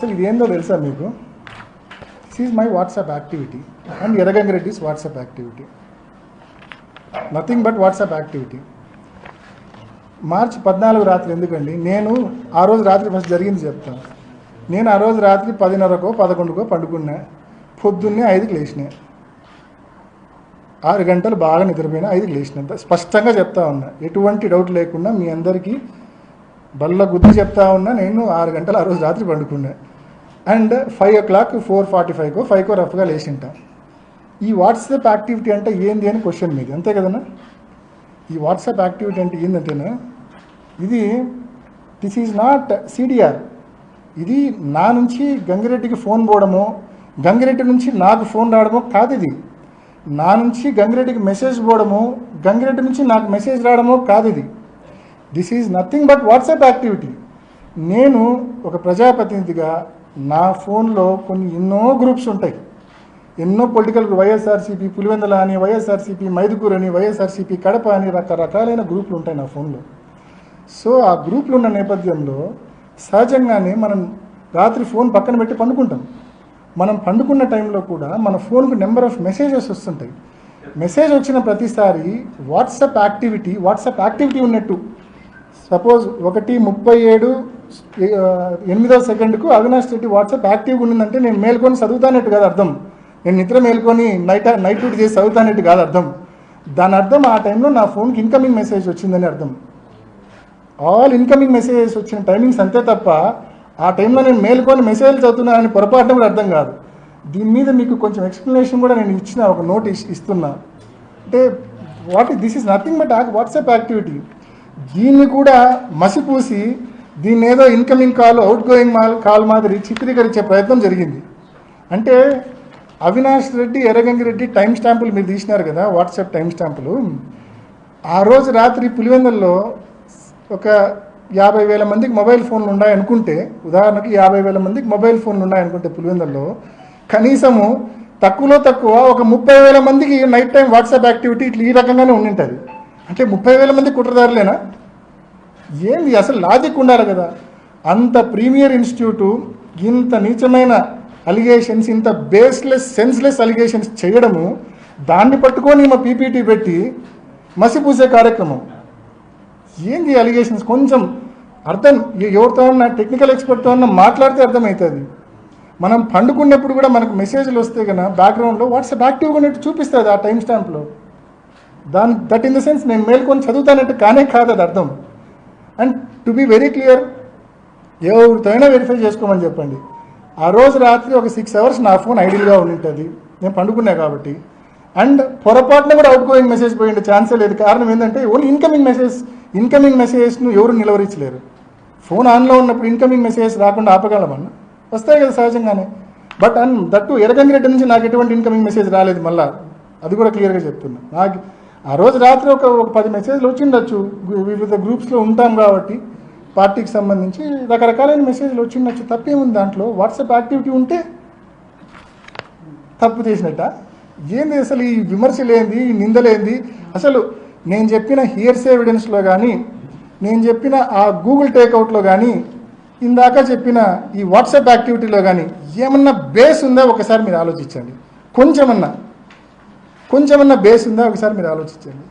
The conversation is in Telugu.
అసలు ఇది ఏందో తెలుసా మీకు? This is my WhatsApp activity and ఎర్రగంగిరెడ్డిస్ WhatsApp activity nothing but WhatsApp activity March పద్నాలుగు రాత్రి ఎందుకండి? నేను ఆ రోజు రాత్రి ఫస్ట్ జరిగింది చెప్తాను. నేను ఆ రోజు రాత్రి పదిన్నరకో పదకొండుకో పండుకున్నా. పొద్దున్నే ఐదుకి లేచిన. ఆరు గంటలు బాగా నిద్రపోయినా ఐదుకి లేచినంత స్పష్టంగా చెప్తా ఉన్నా. ఎటువంటి డౌట్ లేకుండా మీ అందరికీ బల్ల గుద్ది చెప్తా ఉన్నా. నేను ఆరు గంటలు ఆ రోజు రాత్రి పండుకున్నా. And five o'clock four forty ఫైవ్కో ఫైవ్కో రఫ్గా లేచింటాం. ఈ వాట్సాప్ యాక్టివిటీ అంటే ఏంది అని క్వశ్చన్ మీది అంతే కదనా? ఈ వాట్సాప్ యాక్టివిటీ అంటే ఏంటంటేనా ఇది దిస్ ఈజ్ నాట్ సిడిఆర్. ఇది నా నుంచి గంగిరెడ్డికి ఫోన్ పోవడము గంగిరెడ్డి నుంచి నాకు ఫోన్ రావడమో కాదు ఇది. నా నుంచి గంగిరెడ్డికి మెసేజ్ పోవడము గంగిరెడ్డి నుంచి నాకు మెసేజ్ రావడమో కాదు ఇది. This is nothing but WhatsApp activity. నేను ఒక ప్రజాప్రతినిధిగా నా ఫోన్లో కొన్ని ఎన్నో గ్రూప్స్ ఉంటాయి. ఎన్నో పొలిటికల్ వైఎస్ఆర్సీపీ పులివెందల అని వైఎస్ఆర్సీపీ మైదుకూరు అని వైఎస్ఆర్సీపీ కడప అని రకరకాలైన గ్రూపులు ఉంటాయి నా ఫోన్లో. సో ఆ గ్రూపులు ఉన్న నేపథ్యంలో సహజంగానే మనం రాత్రి ఫోన్ పక్కన పెట్టి పండుకుంటాం. మనం పండుకున్న టైంలో కూడా మన ఫోన్కు నెంబర్ ఆఫ్ మెసేజెస్ వస్తుంటాయి. మెసేజ్ వచ్చిన ప్రతిసారి వాట్సాప్ యాక్టివిటీ వాట్సాప్ యాక్టివిటీ ఉన్నట్టు. సపోజ్ ఒకటి ముప్పై ఏడు ఎనిమిదో సెకండ్కు అవినాష్ రెడ్డి వాట్సాప్ యాక్టివ్గా ఉండిందంటే నేను మేల్కొని చదువుతానట్టు కాదు అర్థం. నేను నిద్ర మేల్కొని నైట్ నైట్ డ్యూటీ చేసి చదువుతానట్టు కాదు అర్థం. దాని అర్థం ఆ టైంలో నా ఫోన్కి ఇన్కమింగ్ మెసేజ్ వచ్చిందని అర్థం. ఆల్ ఇన్కమింగ్ మెసేజెస్ వచ్చిన టైమింగ్స్ అంతే తప్ప ఆ టైంలో నేను మేల్కొని మెసేజ్ చదువుతున్నానని పొరపాటున కూడా అర్థం కాదు. దీని మీద మీకు కొంచెం ఎక్స్ప్లెనేషన్ కూడా నేను ఇచ్చిన ఒక నోట్ ఇస్తున్నా. అంటే what this is nothing but WhatsApp activity. దీన్ని కూడా మసిపూసి దీన్ని ఏదో incoming call outgoing mall call మాదిరి చిత్రీకరించే ప్రయత్నం జరిగింది. అంటే అవినాష్ రెడ్డి ఎర్రగంగి రెడ్డి టైం స్టాంపులు మీరు తీసినారు కదా వాట్సాప్ టైం స్టాంపులు ఆ రోజు రాత్రి పులివెందుల్లో ఒక యాభై వేల మందికి మొబైల్ ఫోన్లు ఉన్నాయనుకుంటే ఉదాహరణకి యాభై వేల మందికి మొబైల్ ఫోన్లు ఉన్నాయనుకుంటే పులివెందుల్లో కనీసము తక్కువలో తక్కువ ఒక ముప్పై వేల మందికి నైట్ టైం వాట్సాప్ యాక్టివిటీ ఇట్లా ఈ రకంగానే ఉండింటుంది. అంటే ముప్పై వేల మంది కుట్రదారులేనా? ఏంది? అసలు లాజిక్ ఉండాలి కదా. అంత ప్రీమియర్ ఇన్స్టిట్యూటు ఇంత నీచమైన అలిగేషన్స్ ఇంత బేస్లెస్ సెన్స్లెస్ అలిగేషన్స్ చేయడము దాన్ని పట్టుకొని మా పీపీటీ పెట్టి మసిపూసే కార్యక్రమం. ఏంది అలిగేషన్స్ కొంచెం అర్థం ఎవరితో ఉన్నా టెక్నికల్ ఎక్స్పర్ట్తో ఉన్నా మాట్లాడితే అర్థమవుతుంది మనం పండుకున్నప్పుడు కూడా మనకు మెసేజ్లు వస్తే కన్నా బ్యాక్గ్రౌండ్లో వాట్సాప్ యాక్టివ్గా ఉన్నట్టు చూపిస్తుంది ఆ టైం స్టాంప్లో దాని దట్ ఇన్ ద సెన్స్ నేను మేల్కొని చదువుతానంటే కానే కాదు అది అర్థం. And to be very clear ఎవరితోనైనా వెరిఫై చేసుకోమని చెప్పండి. ఆ రోజు రాత్రి ఒక సిక్స్ అవర్స్ నా ఫోన్ ఐడియల్గా ఉండింటుంది. నేను పండుకున్నా కాబట్టి. అండ్ పొరపాటున కూడా అవుట్ గోయింగ్ మెసేజ్ పోయిండే ఛాన్సే లేదు. కారణం ఏంటంటే ఓన్లీ ఇన్కమింగ్ మెసేజ్ ఇన్కమింగ్ మెసేజ్ను ఎవరు నిలవరించలేరు. ఫోన్ ఆన్లో ఉన్నప్పుడు ఇన్కమింగ్ మెసేజ్ రాకుండా ఆపగలమన్నా వస్తాయి కదా సహజంగానే. బట్ అండ్ దట్టు ఎరగంగిరెడ్డి నుంచి నాకు ఎటువంటి ఇన్కమింగ్ మెసేజ్ రాలేదు మళ్ళీ. అది కూడా క్లియర్గా చెప్తున్నా. నాకు ఆ రోజు రాత్రి ఒక ఒక పది మెసేజ్లు వచ్చిండొచ్చు. వివిధ గ్రూప్స్లో ఉంటాం కాబట్టి పార్టీకి సంబంధించి రకరకాలైన మెసేజ్లు వచ్చిండొచ్చు. తప్పేముంది దాంట్లో? వాట్సాప్ యాక్టివిటీ ఉంటే తప్పు చేసినట్ట? ఏంది అసలు ఈ విమర్శలేంది ఈ నిందలేంది? అసలు నేను చెప్పిన హియర్స్ ఎవిడెన్స్లో కానీ నేను చెప్పిన ఆ గూగుల్ టేక్అవుట్లో కానీ ఇందాక చెప్పిన ఈ వాట్సాప్ యాక్టివిటీలో కానీ ఏమన్నా బేస్ ఉందా? ఒకసారి మీరు ఆలోచించండి. కొంచెమన్నా. కొంచెమన్నా బేస్ ఉందా? ఒకసారి మీరు ఆలోచించండి.